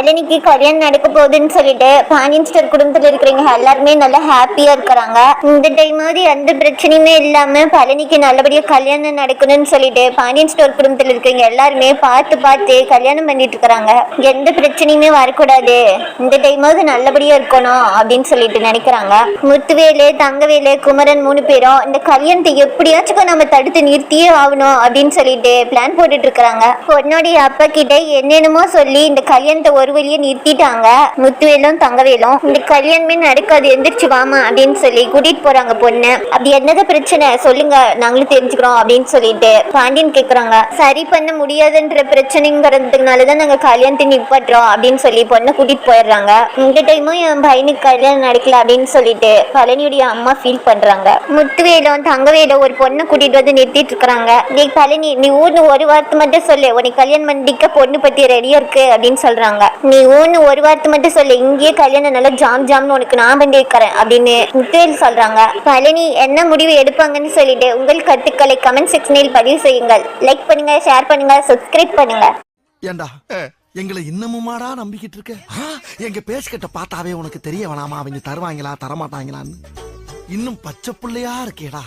பழனிக்கு கல்யாணம் நடக்க போகுதுன்னு சொல்லிட்டு பாண்டியன் ஸ்டோர் குடும்பத்துல இருக்கிறவங்க எல்லாருமே நல்லா ஹாப்பியா இருக்கிறாங்க. இந்த டைம் மாதிரி எந்த பிரச்சனையுமே இல்லாம பழனிக்கு நல்லபடியா கல்யாணம் நடக்கணும்னு சொல்லிட்டு பாண்டியன் ஸ்டோர் குடும்பத்துல இருக்கிறவங்க எல்லாருமே பார்த்து பார்த்து கல்யாணம் பண்ணிட்டு இருக்கிறாங்க. எந்த பிரச்சனையுமே வரக்கூடாது. இந்த டைமாவது நல்லபடியா இருக்கணும் அப்படின்னு சொல்லிட்டு நினைக்கிறாங்க. முத்துவேலு தங்கவேலு குமரன் மூணு பேரும் இந்த கல்யாணத்தை எப்படியாச்சும் நம்ம தடுத்து நிறுத்தியே ஆகணும் அப்படின்னு சொல்லிட்டு பிளான் போட்டுட்டு இருக்கிறாங்க. பொண்ணுடைய அப்பா கிட்ட என்னென்னமோ சொல்லி இந்த கல்யாணத்தை ஒரு வழியே நிறுத்திட்டாங்க. முத்துவேலும் தங்கவேலும் இந்த கல்யாணமே நடக்காது எந்திரிச்சு வாமா அப்படின்னு சொல்லி கூட்டிட்டு போறாங்க பொண்ணு. அப்படி என்னது பிரச்சனை? சொல்லுங்க நாங்களும் தெரிஞ்சுக்கிறோம் அப்படின்னு சொல்லிட்டு பாண்டியன் கேக்குறாங்க. சரி பண்ண முடியாதுன்ற பிரச்சனைங்கிறதுனால தான் நாங்க கல்யாணத்தை நிப்பாட்டுறோம் அப்படின்னு சொல்லி பொண்ணை கூட்டிட்டு போயிடுறாங்க. இந்த டைமும் என் பையனுக்கு கல்யாணம் நடக்கல அப்படின்னு சொல்லிட்டு பழனியுடைய அம்மா ஃபீல் பண்றாங்க. முத்துவேலும் தங்கவேலும் ஒரு பொண்ணை கூட்டிட்டு வந்து நிறுத்திட்டு இருக்காங்க. நீ பழனி நீ ஊர்னு ஒரு வார்த்தை மட்டும் சொல்லு. உனக்கு கல்யாணம் பண்ணிக்க பொண்ணு பத்தி ரெடியா இருக்கு அப்படின்னு சொல்றாங்க. நீ ஒன்று ஒரு வார்த்தை மட்டும் சொல்லு. இங்கேயே கல்யாணம் நல்லா ஜாம் ஜாம்னு உனக்கு நான் பண்ணி வைக்கிறேன் அப்படின்னு முத்தேல் சொல்றாங்க. பழனி என்ன முடிவு எடுப்பாங்கன்னு சொல்லிட்டு உங்கள் கருத்துக்களை கமெண்ட் செக்ஷனில் பதிவு செய்யுங்கள். லைக் பண்ணுங்க ஷேர் பண்ணுங்க சப்ஸ்கிரைப் பண்ணுங்க. ஏண்டா? எங்களை இன்னமுமாடா நம்பிக்கிட்டு இருக்க? எங்க பேசிக்கிட்ட பார்த்தாவே உனக்கு தெரிய வேணாமா? அவங்க தருவாங்களா தரமாட்டாங்களான்னு? இன்னும் பச்சை புள்ளையா இருக்கேடா.